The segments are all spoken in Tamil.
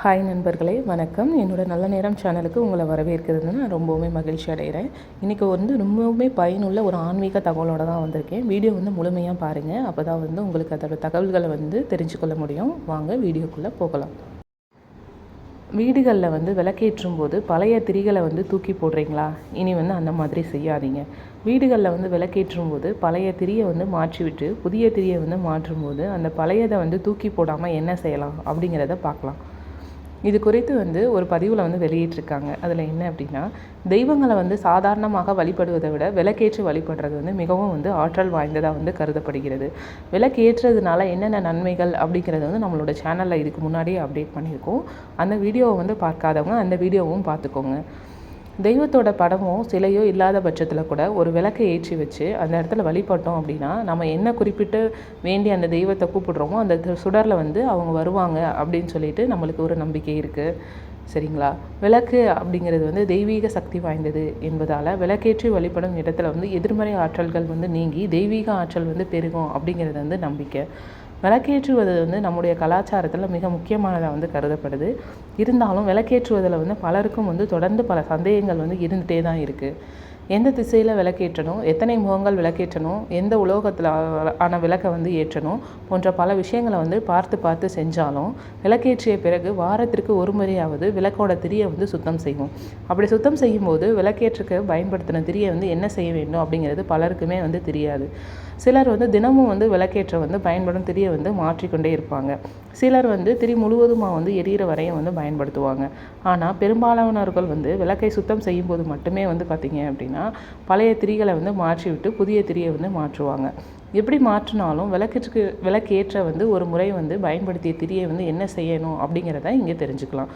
ஹாய் நண்பர்களே. வணக்கம். என்னோட நல்ல நேரம் சேனலுக்கு உங்களை வரவேற்கிறதுன்னு நான் ரொம்பவுமே மகிழ்ச்சி அடைகிறேன். இன்றைக்கி வந்து ரொம்பவுமே பயனுள்ள ஒரு ஆன்மீக தகவலோடு தான் வந்திருக்கேன். வீடியோ வந்து முழுமையாக பாருங்கள் அப்போ தான் வந்து உங்களுக்கு அதோடய தகவல்களை வந்து தெரிஞ்சுக்கொள்ள முடியும். வாங்க வீடியோக்குள்ளே போகலாம். வீடுகளில் வந்து விளக்கேற்றும் போது பழைய திரிகளை வந்து தூக்கி போடுறீங்களா? இனி வந்து அந்த மாதிரி செய்யாதீங்க. வீடுகளில் வந்து விளக்கேற்றும் போது பழைய திரியை வந்து மாற்றிவிட்டு புதிய திரியை வந்து மாற்றும் போது அந்த பழையதை வந்து தூக்கி போடாமல் என்ன செய்யலாம்? அப்படிங்கிறத பார்க்கலாம். இது குறித்து வந்து ஒரு பதிவில் வந்து வெளியிட்டிருக்காங்க. அதில் என்ன அப்படின்னா தெய்வங்களை வந்து சாதாரணமாக வழிபடுவதை விட விளக்கேற்றி வழிபடுறது வந்து மிகவும் வந்து ஆற்றல் வாய்ந்ததாக வந்து கருதப்படுகிறது. விளக்கேற்றதுனால என்னென்ன நன்மைகள் அப்படிங்கிறது வந்து நம்மளோட சேனலில் இதுக்கு முன்னாடியே அப்டேட் பண்ணியிருக்கோம். அந்த வீடியோவை வந்து பார்க்காதவங்க அந்த வீடியோவும் பார்த்துக்கோங்க. தெய்வத்தோட படமோ சிலையோ இல்லாத பட்சத்தில் கூட ஒரு விளக்கை ஏற்றி வச்சு அந்த இடத்துல வழிபட்டோம் அப்படின்னா நம்ம என்ன குறிப்பிட்டு வேண்டி அந்த தெய்வத்தை கூப்பிடுறோமோ அந்த சுடரில் வந்து அவங்க வருவாங்க அப்படின்னு சொல்லிட்டு நம்மளுக்கு ஒரு நம்பிக்கை இருக்குது சரிங்களா? விளக்கு அப்படிங்கிறது வந்து தெய்வீக சக்தி வாய்ந்தது என்பதால் விளக்கேற்றி வழிபடும் இடத்துல வந்து எதிர்மறை ஆற்றல்கள் வந்து நீங்கி தெய்வீக ஆற்றல் வந்து பெருகும் அப்படிங்கிறது வந்து நம்பிக்கை. விளக்கேற்றுவது வந்து நம்முடைய கலாச்சாரத்தில் மிக முக்கியமானதாக வந்து கருதப்படுது. இருந்தாலும் விளக்கேற்றுவதில் வந்து பலருக்கும் வந்து தொடர்ந்து பல சந்தேகங்கள் வந்து இருந்துகிட்டே தான் இருக்குது எந்த திசையில் விளக்கேற்றணும் எத்தனை முகங்கள் விளக்கேற்றணும் எந்த உலோகத்தில் ஆன விளக்கை வந்து ஏற்றணும் போன்ற பல விஷயங்களை வந்து பார்த்து பார்த்து செஞ்சாலும் விளக்கேற்றிய பிறகு வாரத்திற்கு ஒரு முறையாவது விளக்கோட திரியை வந்து சுத்தம் செய்வோம். அப்படி சுத்தம் செய்யும்போது விளக்கேற்றுக்கு பயன்படுத்தின திரியை வந்து என்ன செய்ய வேண்டும் அப்படிங்கிறது பலருக்குமே வந்து தெரியாது. சிலர் வந்து தினமும் வந்து விளக்கேற்ற வந்து பயன்படும் திரியை வந்து மாற்றிக்கொண்டே இருப்பாங்க. சிலர் வந்து திரி முழுவதுமாக வந்து எரியிற வரையும் வந்து பயன்படுத்துவாங்க. ஆனால் பெரும்பாலானவர்கள் வந்து விளக்கை சுத்தம் செய்யும்போது மட்டுமே வந்து பார்த்திங்க அப்படின்னா பழைய திரிகளை வந்து மாற்றி விட்டு புதிய திரியை வந்து மாற்றுவாங்க. எப்படி மாற்றினாலும் விளக்கிற்கு விளக்கேற்ற வந்து ஒரு முறை வந்து பயன்படுத்திய திரியை வந்து என்ன செய்யணும் அப்படிங்கிறத இங்கே தெரிஞ்சுக்கலாம்.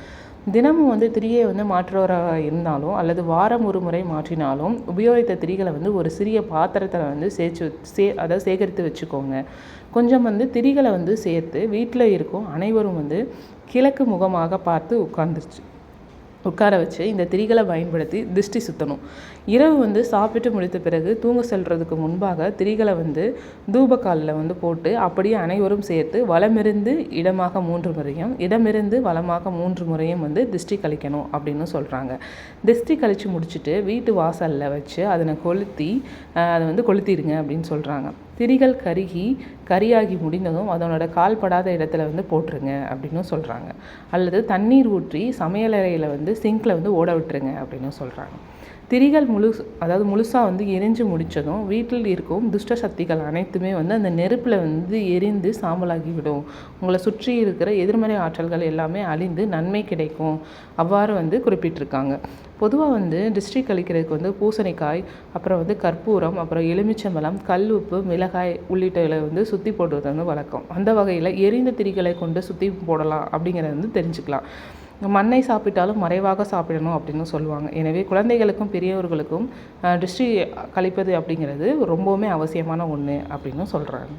தினமும் வந்து திரியை வந்து மாற்றுறவராக இருந்தாலும் அல்லது வாரம் ஒரு முறை மாற்றினாலும் உபயோகித்த திரிகளை வந்து ஒரு சிறிய பாத்திரத்தில் வந்து சேர்த்து சே அதை சேகரித்து வச்சுக்கோங்க. கொஞ்சம் வந்து திரிகளை வந்து சேர்த்து வீட்டில் இருக்கும் அனைவரும் வந்து கிழக்கு முகமாக பார்த்து உட்காந்துருச்சு உட்கார வச்சு இந்த திரிகளை பயன்படுத்தி திருஷ்டி சுற்றணும் இரவு வந்து சாப்பிட்டு முடித்த பிறகு தூங்க செல்றதுக்கு முன்பாக திரிகளை வந்து தூபக்காலில் வந்து போட்டு அப்படியே அனைவரும் சேர்த்து வளமிருந்து இடமாக மூன்று முறையும் இடமிருந்து வளமாக மூன்று முறையும் வந்து திருஷ்டி கழிக்கணும் அப்படின்னு சொல்கிறாங்க திருஷ்டி கழித்து முடிச்சுட்டு வீட்டு வாசலில் வச்சு அதனை கொளுத்தி அதை வந்து கொளுத்திடுங்க அப்படின்னு சொல்கிறாங்க திரிகள் கருகி கரியாகி முடிந்ததும் அதனோட கால்படாத இடத்துல வந்து போட்டுருங்க அப்படின்னு சொல்கிறாங்க அல்லது தண்ணீர் ஊற்றி சமையலறையில் வந்து சிங்கில் வந்து ஓட விட்டுருங்க அப்படின்னு சொல்கிறாங்க திரிகள் முழு அதாவது முழுசாக வந்து எரிஞ்சு முடித்ததும் வீட்டில் இருக்கும் துஷ்ட சக்திகள் அனைத்துமே வந்து அந்த நெருப்பில் வந்து எரிந்து சாம்பலாகிவிடும் உங்களை சுற்றி இருக்கிற எதிர்மறை ஆற்றல்கள் எல்லாமே அழிந்து நன்மை கிடைக்கும். அவ்வாறு வந்து குறிப்பிட்டிருக்காங்க. பொதுவாக வந்து டிஸ்ட்ரிக் கழிக்கிறதுக்கு வந்து பூசணிக்காய் அப்புறம் வந்து கற்பூரம் அப்புறம் எலுமிச்சம்பழம் கல் உப்பு மிளகாய் உள்ளிட்டவை வந்து சுற்றி போடுறது வந்து வழக்கம். அந்த வகையில் எரிந்த திரிகளை கொண்டு சுற்றி போடலாம் அப்படிங்கிறத வந்து தெரிஞ்சுக்கலாம். மண்ணை சாப்பிட்டாலும் மறைவாக சாப்பிடணும் அப்படின்னு சொல்லுவாங்க. எனவே குழந்தைகளுக்கும் பெரியவர்களுக்கும் டிஸ்ட்ரி கழிப்பது அப்படிங்கிறது ரொம்பவுமே அவசியமான ஒன்று அப்படின்னு சொல்கிறாங்க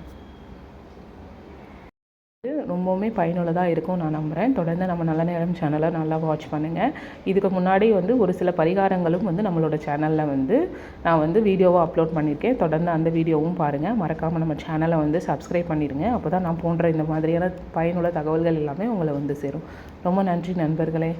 ரொம்பவுமே பயனுள்ளதாக இருக்கும் நான் நம்புகிறேன் தொடர்ந்து நம்ம நல்ல நேரம் சேனலை நல்லா வாட்ச் பண்ணுங்கள் இதுக்கு முன்னாடி வந்து ஒரு சில பரிகாரங்களும் வந்து நம்மளோட சேனலில் வந்து நான் வந்து வீடியோவாக அப்லோட் பண்ணியிருக்கேன் தொடர்ந்து அந்த வீடியோவும் பாருங்கள் மறக்காமல் நம்ம சேனலை வந்து சப்ஸ்கிரைப் பண்ணிடுங்க அப்போ தான் நான் போன்ற இந்த மாதிரியான பயனுள்ள தகவல்கள் எல்லாமே உங்களை வந்து சேரும். ரொம்ப நன்றி நண்பர்களே.